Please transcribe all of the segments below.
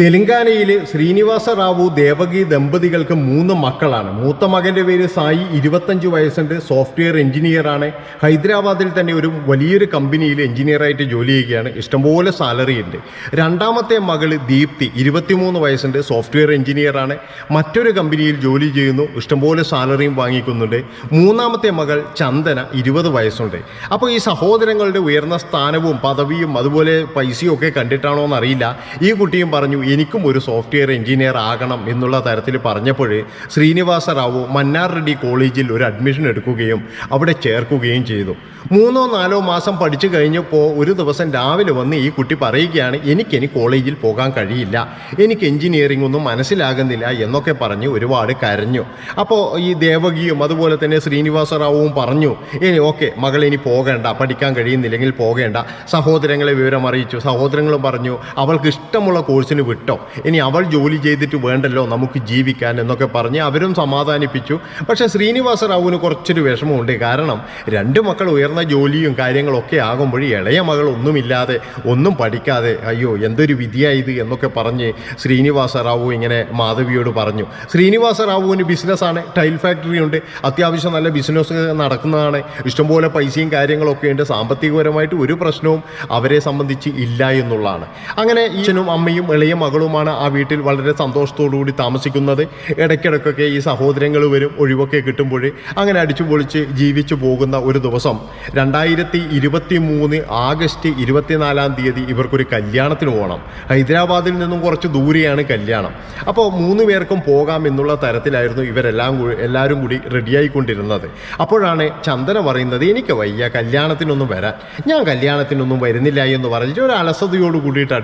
തെലങ്കാനയിൽ ശ്രീനിവാസ റാവു ദേവകി ദമ്പതികൾക്ക് മൂന്ന് മക്കളാണ്. മൂത്ത മകന്റെ പേര് സായി ഇരുപത്തഞ്ച് വയസ്സുണ്ട് സോഫ്റ്റ്വെയർ എഞ്ചിനീയറാണ്. ഹൈദരാബാദിൽ തന്നെ ഒരു വലിയൊരു കമ്പനിയിൽ എഞ്ചിനീയറായിട്ട് ജോലി ചെയ്യുകയാണ്. ഇഷ്ടംപോലെ സാലറി ഉണ്ട്. രണ്ടാമത്തെ മകൾ ദീപ്തി ഇരുപത്തിമൂന്ന് വയസ്സുണ്ട് സോഫ്റ്റ്വെയർ എഞ്ചിനീയറാണ്. മറ്റൊരു കമ്പനിയിൽ ജോലി ചെയ്യുന്നു ഇഷ്ടംപോലെ സാലറിയും വാങ്ങിക്കുന്നുണ്ട്. മൂന്നാമത്തെ മകൾ ചന്ദന ഇരുപത് വയസ്സുണ്ട്. അപ്പോൾ ഈ സഹോദരങ്ങളുടെ ഉയർന്ന സ്ഥാനവും പദവിയും അതുപോലെ പൈസയും ഒക്കെ കണ്ടിട്ടാണോ എന്നറിയില്ല. ഈ കുട്ടിയും പറഞ്ഞു എനിക്കും ഒരു സോഫ്റ്റ്വെയർ എഞ്ചിനീയർ ആകണം എന്നുള്ള തരത്തിൽ പറഞ്ഞപ്പോൾ ശ്രീനിവാസ റാവു മന്നാർ റെഡി കോളേജിൽ ഒരു അഡ്മിഷൻ എടുക്കുകയും അവിടെ ചേർക്കുകയും ചെയ്തു. മൂന്നോ നാലോ മാസം പഠിച്ചു കഴിഞ്ഞപ്പോൾ ഒരു ദിവസം രാവിലെ വന്ന് ഈ കുട്ടി പറയുകയാണ് എനിക്കിനി കോളേജിൽ പോകാൻ കഴിയില്ല. എനിക്ക് എഞ്ചിനീയറിംഗ് ഒന്നും മനസ്സിലാകുന്നില്ല എന്നൊക്കെ പറഞ്ഞ് ഒരുപാട് കരഞ്ഞു. അപ്പോൾ ഈ ദേവകിയും അതുപോലെ തന്നെ ശ്രീനിവാസ റാവുവും പറഞ്ഞു ഇനി ഓക്കെ മകൾ ഇനി പോകേണ്ട പഠിക്കാൻ കഴിയുന്നില്ലെങ്കിൽ പോകേണ്ട. സഹോദരങ്ങളെ വിവരം അറിയിച്ചു സഹോദരങ്ങളും പറഞ്ഞു അവൾക്ക് ഇഷ്ടമുള്ള കോഴ്സിന് വിട്ടോ. ഇനി അവൾ ജോലി ചെയ്തിട്ട് വേണ്ടല്ലോ നമുക്ക് ജീവിക്കാൻ എന്നൊക്കെ പറഞ്ഞ് അവരും സമാധാനിപ്പിച്ചു. പക്ഷേ ശ്രീനിവാസ റാവുവിന് കുറച്ചൊരു വിഷമമുണ്ട്. കാരണം രണ്ട് മക്കൾ ഉയർന്ന ജോലിയും കാര്യങ്ങളൊക്കെ ആകുമ്പോൾ ഇളയ മകൾ ഒന്നുമില്ലാതെ ഒന്നും പഠിക്കാതെ അയ്യോ എന്തൊരു വിധിയായത് എന്നൊക്കെ പറഞ്ഞ് ശ്രീനിവാസ റാവു ഇങ്ങനെ മാധവിയോട് പറഞ്ഞു. ശ്രീനിവാസ റാവുവിന് ബിസിനസ്സാണ്. ടൈൽ ഫാക്ടറി ഉണ്ട്. അത്യാവശ്യം നല്ല ബിസിനസ് നടക്കുന്നതാണ്. ഇഷ്ടംപോലെ പൈസയും കാര്യങ്ങളൊക്കെ ഉണ്ട്. സാമ്പത്തികപരമായിട്ട് ഒരു പ്രശ്നവും അവരെ സംബന്ധിച്ച് ഇല്ല എന്നുള്ളതാണ്. അങ്ങനെ ഈ അമ്മയും ഇളയ മകളുമാണ് ആ വീട്ടിൽ വളരെ സന്തോഷത്തോടുകൂടി താമസിക്കുന്നത്. ഇടയ്ക്കിടയ്ക്കൊക്കെ ഈ സഹോദരങ്ങൾ വരും ഒഴിവൊക്കെ കിട്ടുമ്പോൾ അങ്ങനെ അടിച്ചു പൊളിച്ച് ജീവിച്ചു പോകുന്ന ഒരു ദിവസം. രണ്ടായിരത്തി ഇരുപത്തി മൂന്ന് ആഗസ്റ്റ് ഇരുപത്തിനാലാം തീയതി ഇവർക്കൊരു കല്യാണത്തിന് പോകണം. ഹൈദരാബാദിൽ നിന്നും കുറച്ച് ദൂരെയാണ് കല്യാണം. അപ്പോൾ മൂന്ന് പേർക്കും പോകാം എന്നുള്ള തരത്തിലായിരുന്നു ഇവരെല്ലാം എല്ലാവരും കൂടി റെഡിയായിക്കൊണ്ടിരുന്നത്. അപ്പോഴാണ് ചന്ദന പറയുന്നത് എനിക്ക് വയ്യ കല്യാണത്തിനൊന്നും വരാൻ. ഞാൻ കല്യാണത്തിനൊന്നും വരുന്നില്ല എന്ന് പറഞ്ഞിട്ട് ഒരു അലസതയോട് കൂടിയിട്ടാണ്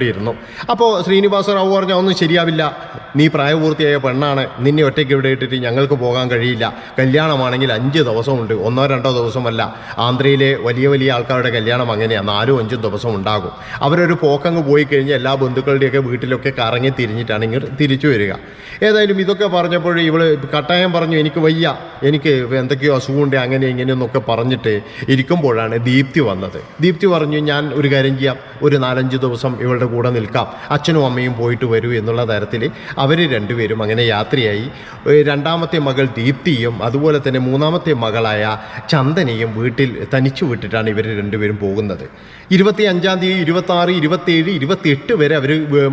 അപ്പോൾ ശ്രീനിവാസ റാവു പറഞ്ഞ ഒന്നും ശരിയാവില്ല. നീ പ്രായപൂർത്തിയായ പെണ്ണാണ്. നിന്നെ ഒറ്റയ്ക്ക് ഇവിടെ ഇട്ടിട്ട് ഞങ്ങൾക്ക് പോകാൻ കഴിയില്ല. കല്യാണമാണെങ്കിൽ അഞ്ച് ദിവസമുണ്ട്. ഒന്നോ രണ്ടോ ദിവസമല്ല. ആന്ധ്രയിലെ വലിയ വലിയ ആൾക്കാരുടെ കല്യാണം അങ്ങനെയാണ് നാലും അഞ്ചും ദിവസം ഉണ്ടാകും. അവരൊരു പോക്കങ്ങ് പോയി കഴിഞ്ഞാൽ എല്ലാ ബന്ധുക്കളുടെയൊക്കെ വീട്ടിലൊക്കെ കറങ്ങി തിരിഞ്ഞിട്ടാണ് ഇങ്ങനെ തിരിച്ചു വരിക. ഏതായാലും ഇതൊക്കെ പറഞ്ഞപ്പോൾ ഇവൾ കട്ടായം പറഞ്ഞു എനിക്ക് വയ്യ. എനിക്ക് എന്തൊക്കെയോ അസുഖമുണ്ട്. അങ്ങനെ ഇങ്ങനെയെന്നൊക്കെ പറഞ്ഞിട്ട് ഇരിക്കുമ്പോഴാണ് ദീപ്തി വന്നത്. ദീപ്തി പറഞ്ഞു ഞാൻ ഒരു കാര്യം ചെയ്യാം. ഒരു നാലഞ്ച് ദിവസം ഇവളുടെ കൂടെ നിൽക്കാം. അച്ഛനും അമ്മയും പോയിട്ട് വരൂ എന്നുള്ള തരത്തിൽ അവർ രണ്ടുപേരും അങ്ങനെ യാത്രയായി. രണ്ടാമത്തെ മകൾ ദീപ്തിയും അതുപോലെ തന്നെ മൂന്നാമത്തെ മകളായ ചന്ദനയും വീട്ടിൽ തനിച്ചു വിട്ടിട്ടാണ് ഇവർ രണ്ടുപേരും പോകുന്നത്. ഇരുപത്തി അഞ്ചാം തീയതി ഇരുപത്തി ആറ് ഇരുപത്തിയേഴ് ഇരുപത്തിയെട്ട് വരെ അവർ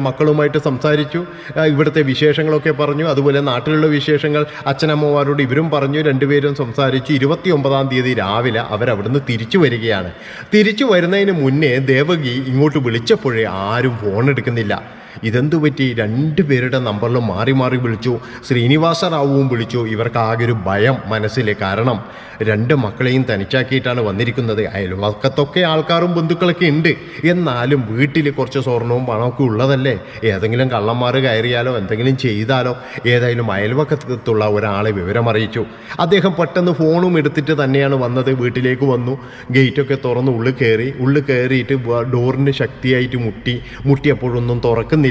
മക്കളുമായിട്ട് സംസാരിച്ചു. ഇവിടുത്തെ വിശേഷങ്ങളൊക്കെ പറഞ്ഞു. അതുപോലെ നാട്ടിലുള്ള വിശേഷങ്ങൾ അച്ഛനമ്മമാരോട് ഇവരും പറഞ്ഞു. രണ്ടുപേരും സംസാരിച്ചു. ഇരുപത്തി ഒമ്പതാം തീയതി രാവിലെ അവരവിടുന്ന് തിരിച്ചു വരികയാണ്. തിരിച്ചു വരുന്നതിന് മുന്നേ ദേവകി ഇങ്ങോട്ട് വിളിച്ചപ്പോഴേ ആരും ഫോൺ എടുക്കുന്നില്ല ഇതെന്തു പറ്റി? രണ്ടുപേരുടെ നമ്പറിൽ മാറി മാറി വിളിച്ചു. ശ്രീനിവാസ റാവുവും വിളിച്ചു. ഇവർക്ക് ആകെ ഒരു ഭയം മനസ്സിൽ കാരണം. രണ്ട് മക്കളെയും തനിച്ചാക്കിയിട്ടാണ് വന്നിരിക്കുന്നത്. അയൽവക്കത്തൊക്കെ ആൾക്കാരും ബന്ധുക്കളൊക്കെ ഉണ്ട്. എന്നാലും വീട്ടിൽ കുറച്ച് സ്വർണവും പണമൊക്കെ ഉള്ളതല്ലേ? ഏതെങ്കിലും കള്ളന്മാർ കയറിയാലോ എന്തെങ്കിലും ചെയ്താലോ? ഏതായാലും അയൽവക്കത്തുള്ള ഒരാളെ വിവരമറിയിച്ചു. അദ്ദേഹം പെട്ടെന്ന് ഫോണും എടുത്തിട്ട് തന്നെയാണ് വന്നത്. വീട്ടിലേക്ക് വന്നു. ഗേറ്റൊക്കെ തുറന്ന് ഉള്ളിൽ കയറി. ഉള്ളിൽ കയറിയിട്ട് ഡോറിന് ശക്തിയായിട്ട് മുട്ടി. മുട്ടിയപ്പോഴൊന്നും തുറക്കുന്നില്ല.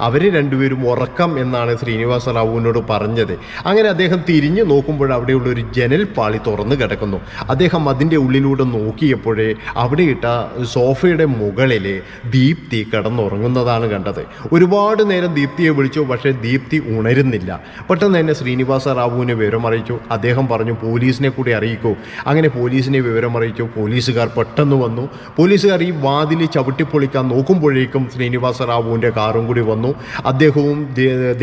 അവർ രണ്ടുപേരും ഉറക്കം എന്നാണ് ശ്രീനിവാസ റാവുവിനോട് പറഞ്ഞത്. അങ്ങനെ അദ്ദേഹം തിരിഞ്ഞു നോക്കുമ്പോൾ അവിടെയുള്ള ഒരു ജനൽ പാളി തുറന്നു കിടക്കുന്നു. അദ്ദേഹം അതിന്റെ ഉള്ളിലൂടെ നോക്കിയപ്പോഴേ അവിടെ ഇട്ട സോഫയുടെ മുകളിൽ ദീപ്തി കിടന്നുറങ്ങുന്നതാണ് കണ്ടത്. ഒരുപാട് നേരം ദീപ്തിയെ വിളിച്ചു പക്ഷേ ദീപ്തി ഉണരുന്നില്ല. പെട്ടെന്ന് തന്നെ ശ്രീനിവാസ റാവുവിനെ വിവരം അറിയിച്ചു. അദ്ദേഹം പറഞ്ഞു പോലീസിനെ കൂടി അറിയിക്കൂ. അങ്ങനെ പോലീസിനെ വിവരം അറിയിച്ചു. പോലീസുകാർ പെട്ടെന്ന് വന്നു. പോലീസുകാർ ഈ വാതിൽ ചവിട്ടിപ്പൊളിക്കാൻ നോക്കുമ്പോഴേക്കും ശ്രീനിവാസ റാവുവിന്റെ കാറും കൂടി വന്നു. അദ്ദേഹവും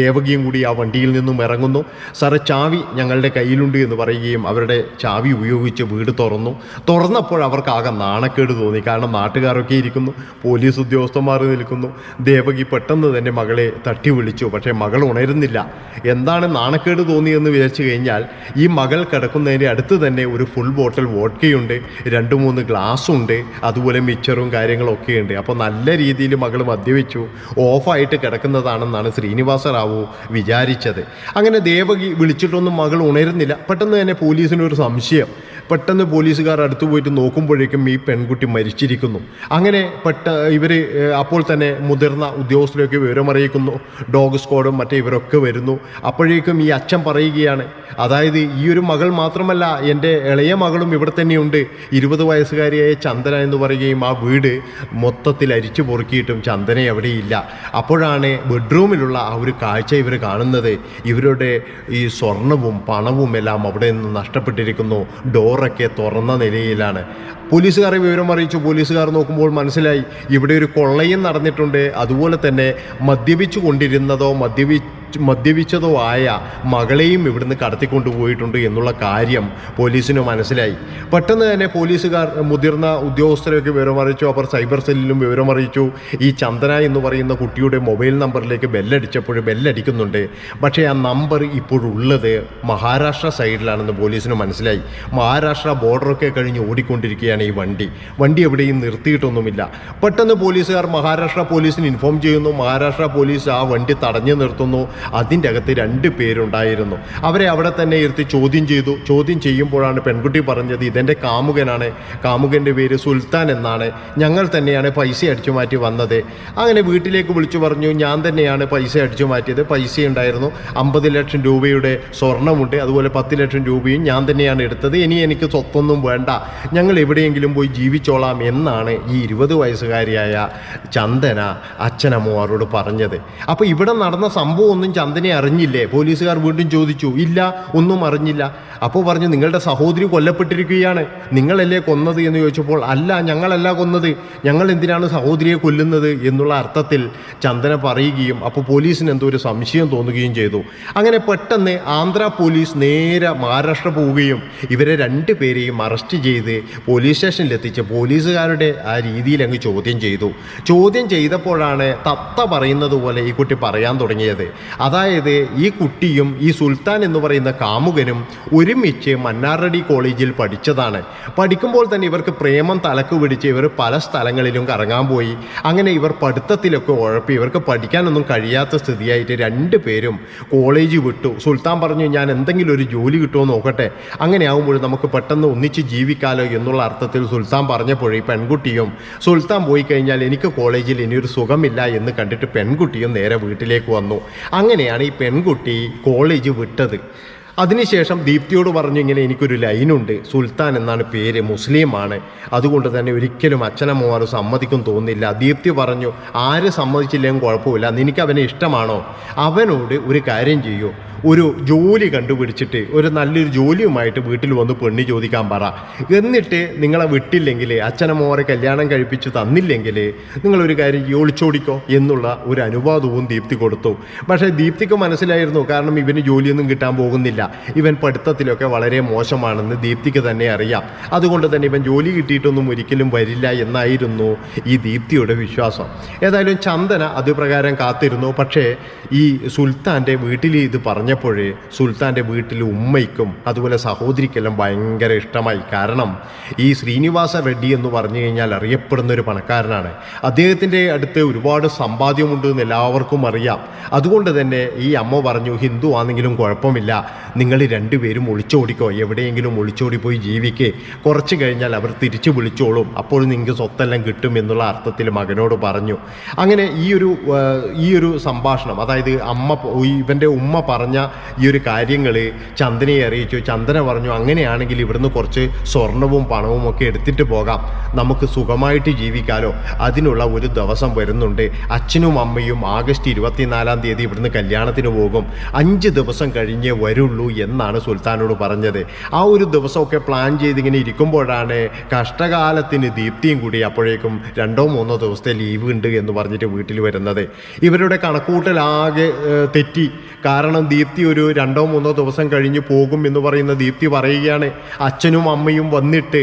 ദേവകിയും കൂടി ആ വണ്ടിയിൽ നിന്നും ഇറങ്ങുന്നു. സാറ് ചാവി ഞങ്ങളുടെ കയ്യിലുണ്ട് എന്ന് പറയുകയും അവരുടെ ചാവി ഉപയോഗിച്ച് വീട് തുറന്നു. തുറന്നപ്പോൾ അവർക്കാകെ നാണക്കേട് തോന്നി. കാരണം നാട്ടുകാരൊക്കെ ഇരിക്കുന്നു. പോലീസ് ഉദ്യോഗസ്ഥന്മാർ നിൽക്കുന്നു. ദേവകി പെട്ടെന്ന് തന്നെ മകളെ തട്ടി വിളിച്ചു. പക്ഷേ മകൾ ഉണരുന്നില്ല. എന്താണ് നാണക്കേട് തോന്നിയെന്ന് വിചാരിച്ചു കഴിഞ്ഞാൽ ഈ മകൾ കിടക്കുന്നതിന്റെ അടുത്ത് തന്നെ ഒരു ഫുൾ ബോട്ടിൽ വോഡ്കയുണ്ട് രണ്ട് മൂന്ന് ഗ്ലാസ് ഉണ്ട് അതുപോലെ മിച്ചറും കാര്യങ്ങളൊക്കെ ഉണ്ട് അപ്പോൾ നല്ല രീതിയിൽ മകൾ മദ്യവെച്ചു ഓഫായിട്ട് കിടക്കുന്നതാണെന്നാണ് ശ്രീനിവാസ റാവു വിചാരിച്ചത്. അങ്ങനെ ദേവകി വിളിച്ചിട്ടൊന്നും മകൾ ഉണരുന്നില്ല. പെട്ടെന്ന് തന്നെ പോലീസിനൊരു സംശയം. പെട്ടെന്ന് പോലീസുകാർ അടുത്ത് പോയിട്ട് നോക്കുമ്പോഴേക്കും ഈ പെൺകുട്ടി മരിച്ചിരിക്കുന്നു. അങ്ങനെ പെട്ട ഇവർ അപ്പോൾ തന്നെ മുതിർന്ന ഉദ്യോഗസ്ഥരൊക്കെ വിവരമറിയിക്കുന്നു. ഡോഗ് സ്ക്വാഡും മറ്റേ ഇവരൊക്കെ വരുന്നു. അപ്പോഴേക്കും ഈ അച്ഛൻ പറയുകയാണ് അതായത് ഈ ഒരു മകൾ മാത്രമല്ല എന്റെ ഇളയ മകളും ഇവിടെ തന്നെയുണ്ട്. ഇരുപത് വയസ്സുകാരിയായ ചന്ദന എന്ന് പറയുകയും ആ വീട് മൊത്തത്തിൽ അരിച്ചു പൊറുക്കിയിട്ടും ചന്ദന എവിടെയില്ല അപ്പോഴാണ് ബെഡ്റൂമിലുള്ള ആ ഒരു കാഴ്ച ഇവർ കാണുന്നത്. ഇവരുടെ ഈ സ്വർണവും പണവും എല്ലാം അവിടെ നിന്ന് നഷ്ടപ്പെട്ടിരിക്കുന്നു. ഡോറൊക്കെ തുറന്ന നിലയിലാണ്. പോലീസുകാരെ വിവരം അറിയിച്ചു. പോലീസുകാർ നോക്കുമ്പോൾ മനസ്സിലായി. ഇവിടെ ഒരു കൊള്ളയും നടന്നിട്ടുണ്ട്. അതുപോലെ തന്നെ മദ്യപിച്ചു കൊണ്ടിരുന്നതോ മദ്യപി മദ്യപിച്ചതോ ആയ മകളെയും ഇവിടുന്ന് കടത്തിക്കൊണ്ടുപോയിട്ടുണ്ട് എന്നുള്ള കാര്യം പോലീസിന് മനസ്സിലായി. പെട്ടെന്ന് തന്നെ പോലീസുകാർ മുതിർന്ന ഉദ്യോഗസ്ഥരെയൊക്കെ വിവരമറിയിച്ചു. അവർ സൈബർ സെല്ലിലും വിവരമറിയിച്ചു. ഈ ചന്ദന എന്ന് പറയുന്ന കുട്ടിയുടെ മൊബൈൽ നമ്പറിലേക്ക് ബെല്ലടിച്ചപ്പോൾ ബെല്ലടിക്കുന്നുണ്ട്. പക്ഷേ ആ നമ്പർ ഇപ്പോഴുള്ളത് മഹാരാഷ്ട്ര സൈഡിലാണെന്ന് പോലീസിന് മനസ്സിലായി. മഹാരാഷ്ട്ര ബോർഡറൊക്കെ കഴിഞ്ഞ് ഓടിക്കൊണ്ടിരിക്കുകയാണ് ഈ വണ്ടി. വണ്ടി എവിടെയും നിർത്തിയിട്ടൊന്നുമില്ല. പെട്ടെന്ന് പോലീസുകാർ മഹാരാഷ്ട്ര പോലീസിന് ഇൻഫോം ചെയ്യുന്നു. മഹാരാഷ്ട്ര പോലീസ് ആ വണ്ടി തടഞ്ഞു നിർത്തുന്നു. അതിന്റെ അകത്ത് രണ്ട് പേരുണ്ടായിരുന്നു. അവരെ അവിടെ തന്നെ ഇരുത്തി ചോദ്യം ചെയ്തു. ചോദ്യം ചെയ്യുമ്പോഴാണ് പെൺകുട്ടി പറഞ്ഞത് ഇതെന്റെ കാമുകനാണ്. കാമുകന്റെ പേര് സുൽത്താൻ എന്നാണ്. ഞങ്ങൾ തന്നെയാണ് പൈസ അടിച്ചു മാറ്റി വന്നത്. അങ്ങനെ വീട്ടിലേക്ക് വിളിച്ചു പറഞ്ഞു ഞാൻ തന്നെയാണ് പൈസ അടിച്ചു മാറ്റിയത്. പൈസ ഉണ്ടായിരുന്നു. അമ്പത് ലക്ഷം രൂപയുടെ സ്വർണമുണ്ട് അതുപോലെ പത്ത് ലക്ഷം രൂപയും ഞാൻ തന്നെയാണ് എടുത്തത്. ഇനി എനിക്ക് സ്വത്തൊന്നും വേണ്ട. ഞങ്ങൾ എവിടെയെങ്കിലും പോയി ജീവിച്ചോളാം എന്നാണ് ഈ ഇരുപത് വയസ്സുകാരിയായ ചന്ദന അച്ഛനമ്മമാരോട് പറഞ്ഞത്. അപ്പോൾ ഇവിടെ നടന്ന സംഭവം ഒന്നും ചന്ദനെ അറിഞ്ഞില്ലേ? പോലീസുകാർ വീണ്ടും ചോദിച്ചു ഇല്ല ഒന്നും അറിഞ്ഞില്ല. അപ്പോൾ പറഞ്ഞു നിങ്ങളുടെ സഹോദരി കൊല്ലപ്പെട്ടിരിക്കുകയാണ്. നിങ്ങളല്ലേ കൊന്നത്? എന്ന് ചോദിച്ചപ്പോൾ അല്ല ഞങ്ങളല്ല കൊന്നത്. ഞങ്ങൾ എന്തിനാണ് സഹോദരിയെ കൊല്ലുന്നത്? എന്നുള്ള അർത്ഥത്തിൽ ചന്ദന പറയുകയും അപ്പോൾ പോലീസിന് എന്തോ ഒരു സംശയം തോന്നുകയും ചെയ്തു. അങ്ങനെ പെട്ടെന്ന് ആന്ധ്ര പോലീസ് നേരെ മഹാരാഷ്ട്ര പോവുകയും ഇവരെ രണ്ട് പേരെയും അറസ്റ്റ് ചെയ്ത് പോലീസ് സ്റ്റേഷനിലെത്തിച്ച് പോലീസുകാരുടെ ആ രീതിയിൽ അങ്ങ് ചോദ്യം ചെയ്തു. ചോദ്യം ചെയ്തപ്പോഴാണ് തത്ത പറയുന്നത് പോലെ ഈ കുട്ടി പറയാൻ തുടങ്ങിയത്. അതായത് ഈ കുട്ടിയും ഈ സുൽത്താൻ എന്ന് പറയുന്ന കാമുകനും ഒരുമിച്ച് മന്നാറടി കോളേജിൽ പഠിച്ചതാണ്. പഠിക്കുമ്പോൾ തന്നെ ഇവർക്ക് പ്രേമം തലക്ക് പിടിച്ച് ഇവർ പല സ്ഥലങ്ങളിലും കറങ്ങാൻ പോയി. അങ്ങനെ ഇവർ പഠിത്തത്തിലൊക്കെ ഉഴപ്പി. ഇവർക്ക് പഠിക്കാനൊന്നും കഴിയാത്ത സ്ഥിതിയായിട്ട് രണ്ട് പേരും കോളേജ് വിട്ടു. സുൽത്താൻ പറഞ്ഞു ഞാൻ എന്തെങ്കിലും ഒരു ജോലി കിട്ടുമോ നോക്കട്ടെ. അങ്ങനെ ആകുമ്പോൾ നമുക്ക് പെട്ടെന്ന് ഒന്നിച്ച് ജീവിക്കാലോ എന്നുള്ള അർത്ഥത്തിൽ സുൽത്താൻ പറഞ്ഞപ്പോഴേ പെൺകുട്ടിയും സുൽത്താൻ പോയി കഴിഞ്ഞാൽ എനിക്ക് കോളേജിൽ ഇനിയൊരു സുഖമില്ല എന്ന് കണ്ടിട്ട് പെൺകുട്ടിയും നേരെ വീട്ടിലേക്ക് വന്നു. അങ്ങനെയാണ് ഈ പെൺകുട്ടി കോളേജ് വിട്ടത്. അതിനുശേഷം ദീപ്തിയോട് പറഞ്ഞു ഇങ്ങനെ എനിക്കൊരു ലൈനുണ്ട്. സുൽത്താൻ എന്നാണ് പേര്. മുസ്ലിമാണ് അതുകൊണ്ട് തന്നെ ഒരിക്കലും അച്ഛനമ്മമാർ സമ്മതിക്കും തോന്നില്ല ദീപ്തി പറഞ്ഞു ആര് സമ്മതിച്ചില്ലെങ്കിലും കുഴപ്പമില്ല. നിനക്ക് അവനെ ഇഷ്ടമാണോ? അവനോട് ഒരു കാര്യം ചെയ്യൂ. ഒരു ജോലി കണ്ടുപിടിച്ചിട്ട് ഒരു നല്ലൊരു ജോലിയുമായിട്ട് വീട്ടിൽ വന്ന് പെണ്ണി ചോദിക്കാൻ പറ. എന്നിട്ട് നിങ്ങളെ വിട്ടില്ലെങ്കിൽ അച്ഛനമ്മോരെ കല്യാണം കഴിപ്പിച്ച് തന്നില്ലെങ്കിൽ നിങ്ങളൊരു കാര്യം ഒളിച്ചോടിക്കോ എന്നുള്ള ഒരു അനുവാദവും ദീപ്തി കൊടുത്തു. പക്ഷേ ദീപ്തിക്ക് മനസ്സിലായിരുന്നു കാരണം ഇവന് ജോലിയൊന്നും കിട്ടാൻ പോകുന്നില്ല. ഇവൻ പഠിത്തത്തിലൊക്കെ വളരെ മോശമാണെന്ന് ദീപ്തിക്ക് തന്നെ അറിയാം. അതുകൊണ്ട് തന്നെ ഇവൻ ജോലി കിട്ടിയിട്ടൊന്നും ഒരിക്കലും വരില്ല എന്നായിരുന്നു ഈ ദീപ്തിയുടെ വിശ്വാസം. ഏതായാലും ചന്ദന അതുപ്രകാരം കാത്തിരുന്നു. പക്ഷേ ഈ സുൽത്താന്റെ വീട്ടിൽ ഇത് പറഞ്ഞപ്പോഴേ സുൽത്താന്റെ വീട്ടിൽ ഉമ്മയ്ക്കും അതുപോലെ സഹോദരിക്കെല്ലാം ഭയങ്കര ഇഷ്ടമായി. കാരണം ഈ ശ്രീനിവാസ റെഡ്ഡി എന്ന് പറഞ്ഞു കഴിഞ്ഞാൽ അറിയപ്പെടുന്ന ഒരു പണക്കാരനാണ്. അദ്ദേഹത്തിന്റെ അടുത്ത് ഒരുപാട് സമ്പാദ്യമുണ്ട് എന്ന് എല്ലാവർക്കും അറിയാം. അതുകൊണ്ട് തന്നെ ഈ അമ്മ പറഞ്ഞു ഹിന്ദു ആണെങ്കിലും കുഴപ്പമില്ല. നിങ്ങൾ രണ്ടുപേരും ഒളിച്ചോടിക്കോ. എവിടെയെങ്കിലും ഒളിച്ചോടി പോയി ജീവിക്കേ. കുറച്ച് കഴിഞ്ഞാൽ അവർ തിരിച്ചു വിളിച്ചോളും. അപ്പോൾ നിങ്ങൾക്ക് സ്വത്തെല്ലാം കിട്ടും എന്നുള്ള അർത്ഥത്തിൽ മകനോട് പറഞ്ഞു. അങ്ങനെ ഈ ഒരു ഈ ഒരു സംഭാഷണം അതായത് അമ്മ ഇവന്റെ ഉമ്മ പറഞ്ഞ ഈ ഒരു കാര്യങ്ങൾ ചന്ദനയെ അറിയിച്ചു ചന്ദന പറഞ്ഞു അങ്ങനെയാണെങ്കിൽ ഇവിടുന്ന് കുറച്ച് സ്വർണവും പണവും ഒക്കെ എടുത്തിട്ട് പോകാം. നമുക്ക് സുഖമായിട്ട് ജീവിക്കാലോ. അതിനുള്ള ഒരു ദിവസം വരുന്നുണ്ട്. അച്ഛനും അമ്മയും ആഗസ്റ്റ് ഇരുപത്തിനാലാം തീയതി ഇവിടുന്ന് കല്യാണത്തിന് പോകും. അഞ്ച് ദിവസം കഴിഞ്ഞേ വരുള്ളൂ എന്നാണ് സുൽത്താനോട് പറഞ്ഞത്. ആ ഒരു ദിവസമൊക്കെ പ്ലാൻ ചെയ്തിങ്ങനെ ഇരിക്കുമ്പോഴാണ് കഷ്ടകാലത്തിന് ദീപ്തിയും കൂടി അപ്പോഴേക്കും രണ്ടോ മൂന്നോ ദിവസത്തെ ലീവ് ഉണ്ട് എന്ന് പറഞ്ഞിട്ട് വീട്ടിൽ വരുന്നത്. ഇവരുടെ കണക്കൂട്ടലാകെ തെറ്റി. കാരണം ദീപ്തി ഒരു രണ്ടോ മൂന്നോ ദിവസം കഴിഞ്ഞ് പോകും എന്ന് പറയുന്ന ദീപ്തി പറയുകയാണ്. അച്ഛനും അമ്മയും വന്നിട്ട്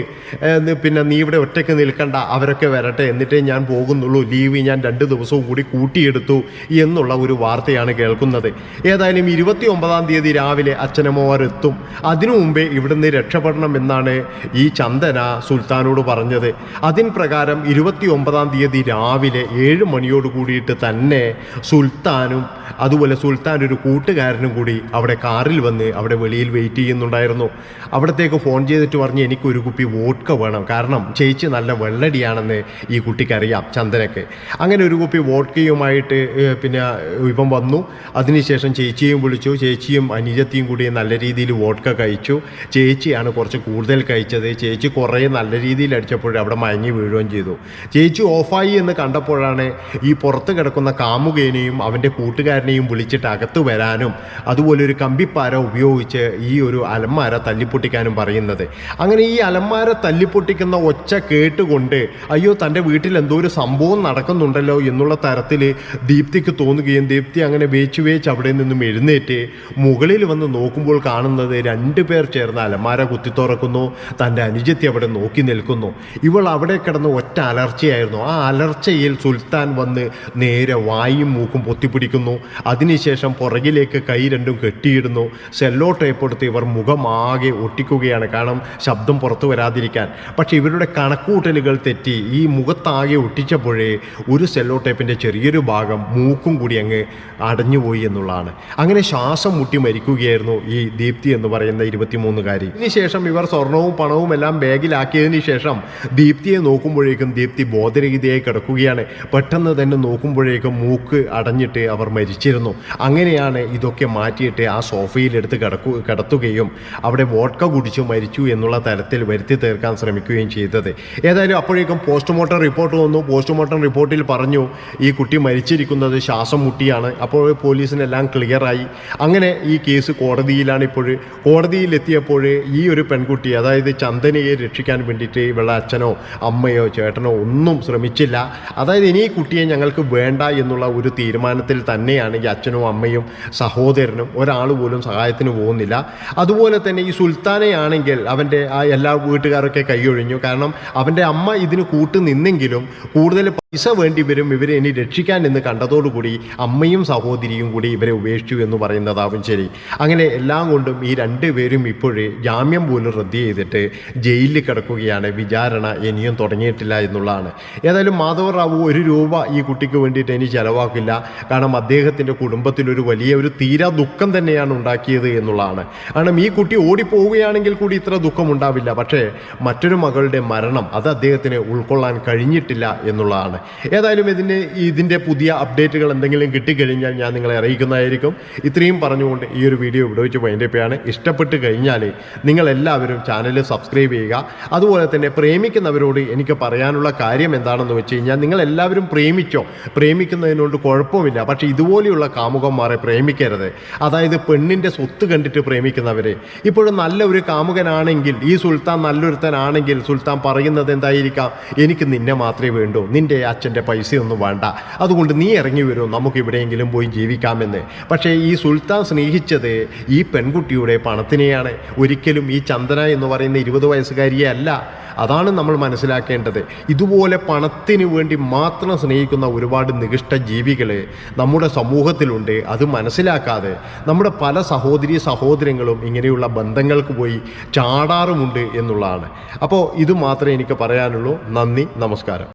പിന്നെ നീ ഇവിടെ ഒറ്റയ്ക്ക് നിൽക്കണ്ട അവരൊക്കെ വരട്ടെ എന്നിട്ടേ ഞാൻ പോകുന്നുള്ളൂ ലീവ് ഞാൻ രണ്ട് ദിവസവും കൂടി കൂട്ടിയെടുത്തു എന്നുള്ള ഒരു വാർത്തയാണ് കേൾക്കുന്നത്. ഏതായാലും ഇരുപത്തി ഒമ്പതാം തീയതി രാവിലെ അച്ഛനമ്മമാർ എത്തും. അതിനു മുമ്പേ ഇവിടുന്ന് രക്ഷപ്പെടണം എന്നാണ് ഈ ചന്ദന സുൽത്താനോട് പറഞ്ഞത്. അതിൻ പ്രകാരം ഇരുപത്തി ഒമ്പതാം തീയതി രാവിലെ ഏഴ് മണിയോട് കൂടിയിട്ട് തന്നെ സുൽത്താനും അതുപോലെ സുൽത്താൻ ഒരു കൂട്ടുകാരനും കൂടി അവിടെ കാറിൽ വന്ന് അവിടെ വെളിയിൽ വെയിറ്റ് ചെയ്യുന്നുണ്ടായിരുന്നു. അവിടത്തേക്ക് ഫോൺ ചെയ്തിട്ട് പറഞ്ഞ് എനിക്ക് ഒരു കുപ്പി വോഡ്ക വേണം. കാരണം ചേച്ചി നല്ല വെള്ളടിയാണെന്ന് ഈ കുട്ടിക്കറിയാം ചന്ദനക്ക്. അങ്ങനെ ഒരു കുപ്പി വോഡ്കയുമായിട്ട് പിന്നെ ഇപ്പം വന്നു. അതിനുശേഷം ചേച്ചിയും വിളിച്ചു. ചേച്ചിയും അനുജത്തിയും കൂടി നല്ല രീതിയിൽ വോഡ്ക കഴിച്ചു. ചേച്ചിയാണ് കുറച്ച് കൂടുതൽ കഴിച്ചത്. ചേച്ചി കുറേ നല്ല രീതിയിൽ അടിച്ചപ്പോൾ അവിടെ മയങ്ങി വീഴുകയും ചെയ്തു. ചേച്ചി ഓഫായി എന്ന് കണ്ടപ്പോഴാണ് ഈ പുറത്ത് കിടക്കുന്ന കാമുകേനെയും അവന്റെ കൂട്ടുകാരനെയും വിളിച്ചിട്ട് അകത്ത് വരാനും അതുപോലെ ഒരു കമ്പിപ്പാര ഉപയോഗിച്ച് ഈ ഒരു അലമാര തല്ലിപ്പൊട്ടിക്കാനും പറയുന്നത്. അങ്ങനെ ഈ അലമാര തല്ലിപ്പൊട്ടിക്കുന്ന ഒച്ച കേട്ടുകൊണ്ട് അയ്യോ തന്റെ വീട്ടിൽ എന്തോ ഒരു സംഭവം നടക്കുന്നുണ്ടല്ലോ എന്നുള്ള തരത്തിൽ ദീപ്തിക്ക് തോന്നുകയും ദീപ്തി അങ്ങനെ വേച്ച് വേച്ച് അവിടെ നിന്നും എഴുന്നേറ്റ് മുകളിൽ വന്ന് നോക്കുമ്പോൾ കാണുന്നത് രണ്ടു പേർ ചേർന്ന് അലമാര കുത്തി തുറക്കുന്നു തന്റെ അനുജത്തി അവിടെ നോക്കി നിൽക്കുന്നു. ഇവൾ അവിടെ കിടന്ന് ഒറ്റ അലർച്ചയായിരുന്നു. ആ അലർച്ചയിൽ സുൽത്താൻ വന്ന് നേരെ വായും മൂക്കും പൊത്തിപ്പിടിക്കുന്നു. അതിനുശേഷം പുറകിലേക്ക് കൈ രണ്ടും കെട്ടിയിരുന്നു സെല്ലോ ടേപ്പ് എടുത്ത് ഇവർ മുഖമാകെ ഒട്ടിക്കുകയാണ്. കാരണം ശബ്ദം പുറത്തു വരാതിരിക്കാൻ. പക്ഷേ ഇവരുടെ കണക്കൂട്ടലുകൾ തെറ്റി. ഈ മുഖത്താകെ ഒട്ടിച്ചപ്പോഴേ ഒരു സെല്ലോ ടേപ്പിന്റെ ചെറിയൊരു ഭാഗം മൂക്കും കൂടി അങ്ങ് അടഞ്ഞുപോയി എന്നുള്ളതാണ്. അങ്ങനെ ശ്വാസം മുട്ടി മരിക്കുകയായിരുന്നു ഈ ദീപ്തി എന്ന് പറയുന്ന ഇരുപത്തിമൂന്നുകാരി. ഇതിനുശേഷം ഇവർ സ്വർണവും പണവും എല്ലാം ബാഗിലാക്കിയതിന് ശേഷം ദീപ്തിയെ നോക്കുമ്പോഴേക്കും ദീപ്തി ബോധരഹിതയായി കിടക്കുകയാണ്. പെട്ടെന്ന് തന്നെ നോക്കുമ്പോഴേക്കും മൂക്ക് അടഞ്ഞിട്ട് അവർ മരിച്ചിരുന്നു. അങ്ങനെയാണ് ഇതൊക്കെ മാറ്റിയിട്ട് ആ സോഫയിലെടുത്ത് കിടക്കു കിടത്തുകയും അവിടെ വോട്ട കുടിച്ചു മരിച്ചു എന്നുള്ള തരത്തിൽ വരുത്തി തീർക്കാൻ ശ്രമിക്കുകയും ചെയ്തത്. ഏതായാലും അപ്പോഴേക്കും പോസ്റ്റ്മോർട്ടം റിപ്പോർട്ട് വന്നു. പോസ്റ്റ്മോർട്ടം റിപ്പോർട്ടിൽ പറഞ്ഞു ഈ കുട്ടി മരിച്ചിരിക്കുന്നത് ശ്വാസം മുട്ടിയാണ് അപ്പോൾ പോലീസിനെല്ലാം ക്ലിയറായി അങ്ങനെ ഈ കേസ് കോടതിയിലാണ് ഇപ്പോൾ കോടതിയിലെത്തിയപ്പോൾ ഈ ഒരു പെൺകുട്ടി അതായത് ചന്ദനയെ രക്ഷിക്കാൻ വേണ്ടിയിട്ട് ഇവളുടെ അച്ഛനോ അമ്മയോ ചേട്ടനോ ഒന്നും ശ്രമിച്ചില്ല. അതായത് ഇനി ഈ കുട്ടിയെ ഞങ്ങൾക്ക് വേണ്ട എന്നുള്ള ഒരു തീരുമാനത്തിൽ തന്നെയാണ് ഈ അച്ഛനും അമ്മയും സഹോദരനും ഒരാൾ പോലും സഹായത്തിന് പോകുന്നില്ല. അതുപോലെ തന്നെ ഈ സുൽത്താനയാണെങ്കിൽ അവന്റെ ആ എല്ലാ വീട്ടുകാരൊക്കെ കൈയൊഴിഞ്ഞു. കാരണം അവന്റെ അമ്മ ഇതിന് കൂട്ടു നിന്നെങ്കിലും കൂടുതൽ പൈസ വേണ്ടി വരും ഇവരെ ഇനി രക്ഷിക്കാൻ എന്ന് കണ്ടതോടുകൂടി അമ്മയും സഹോദരിയും കൂടി ഇവരെ ഉപേക്ഷിച്ചു എന്ന് പറയുന്നതാവും ശരി. അങ്ങനെ എല്ലാം കൊണ്ടും ഈ രണ്ട് പേരും ഇപ്പോഴേ ജാമ്യം പോലും റദ്ദ് ചെയ്തിട്ട് ജയിലിൽ കിടക്കുകയാണ്. വിചാരണ ഇനിയും തുടങ്ങിയിട്ടില്ല എന്നുള്ളതാണ്. ഏതായാലും മാധവ റാവു ഒരു രൂപ ഈ കുട്ടിക്ക് വേണ്ടിയിട്ട് ഇനി ചിലവാക്കില്ല. കാരണം അദ്ദേഹത്തിന്റെ കുടുംബത്തിൽ ഒരു വലിയ ഒരു തീരാ ദുഃഖം തന്നെയാണ് ഉണ്ടാക്കിയത് എന്നുള്ളതാണ്. കാരണം ഈ കുട്ടി ഓടിപ്പോവുകയാണെങ്കിൽ കൂടി ഇത്ര ദുഃഖം ഉണ്ടാവില്ല പക്ഷേ മറ്റൊരു മകളുടെ മരണം അത് അദ്ദേഹത്തിന് ഉൾക്കൊള്ളാൻ കഴിഞ്ഞിട്ടില്ല എന്നുള്ളതാണ്. ഏതായാലും ഇതിന് ഇതിന്റെ പുതിയ അപ്ഡേറ്റുകൾ എന്തെങ്കിലും കിട്ടിക്കഴിഞ്ഞാൽ ഞാൻ നിങ്ങളെ അറിയിക്കുന്നതായിരിക്കും. ഇത്രയും പറഞ്ഞുകൊണ്ട് ഈ ഒരു വീഡിയോ ഇവിടെ വെച്ച് വൈൻഡപ്പാണ് ഇഷ്ടപ്പെട്ട് കഴിഞ്ഞാൽ നിങ്ങളെല്ലാവരും ചാനൽ സബ്സ്ക്രൈബ് ചെയ്യുക. അതുപോലെ തന്നെ പ്രേമിക്കുന്നവരോട് എനിക്ക് പറയാനുള്ള കാര്യം എന്താണെന്ന് വെച്ച് കഴിഞ്ഞാൽ നിങ്ങളെല്ലാവരും പ്രേമിച്ചോ? പ്രേമിക്കുന്നതിനോട് കുഴപ്പമില്ല. പക്ഷേ ഇതുപോലെയുള്ള കാമുകന്മാരെ പ്രേമിക്കരുത്. അതായത് പെണ്ണിന്റെ സ്വത്ത് കണ്ടിട്ട് പ്രേമിക്കുന്നവരെ. ഇപ്പോഴും നല്ല ഒരു കാമുകനാണെങ്കിൽ ഈ സുൽത്താൻ നല്ലൊരുത്തനാണെങ്കിൽ സുൽത്താൻ പറയുന്നത് എന്തായിരിക്കാം? എനിക്ക് നിന്നെ മാത്രമേ വേണ്ടൂ. നിന്റെ അച്ഛന്റെ പൈസയൊന്നും വേണ്ട. അതുകൊണ്ട് നീ ഇറങ്ങി വരും. നമുക്ക് എവിടെയെങ്കിലും പോയി ജീവിക്കാമെന്ന്. പക്ഷേ ഈ സുൽത്താൻ സ്നേഹിച്ചത് ഈ പെൺകുട്ടിയുടെ പണത്തിനെയാണ്. ഒരിക്കലും ഈ ചന്ദന എന്ന് പറയുന്ന ഇരുപത് വയസ്സുകാരിയെ അല്ല. അതാണ് നമ്മൾ മനസ്സിലാക്കേണ്ടത്. ഇതുപോലെ പണത്തിന് വേണ്ടി മാത്രം സ്നേഹിക്കുന്ന ഒരുപാട് നികിഷ്ട ജീവികൾ നമ്മുടെ സമൂഹത്തിലുണ്ട്. അത് മനസ്സിലാക്കാതെ നമ്മുടെ പല സഹോദരി സഹോദരങ്ങളും ഇങ്ങനെയുള്ള ബന്ധങ്ങൾക്ക് പോയി ചാടാറുമുണ്ട് എന്നുള്ളതാണ്. അപ്പോൾ ഇത് മാത്രമേ എനിക്ക് പറയാനുള്ളൂ. നന്ദി. നമസ്കാരം.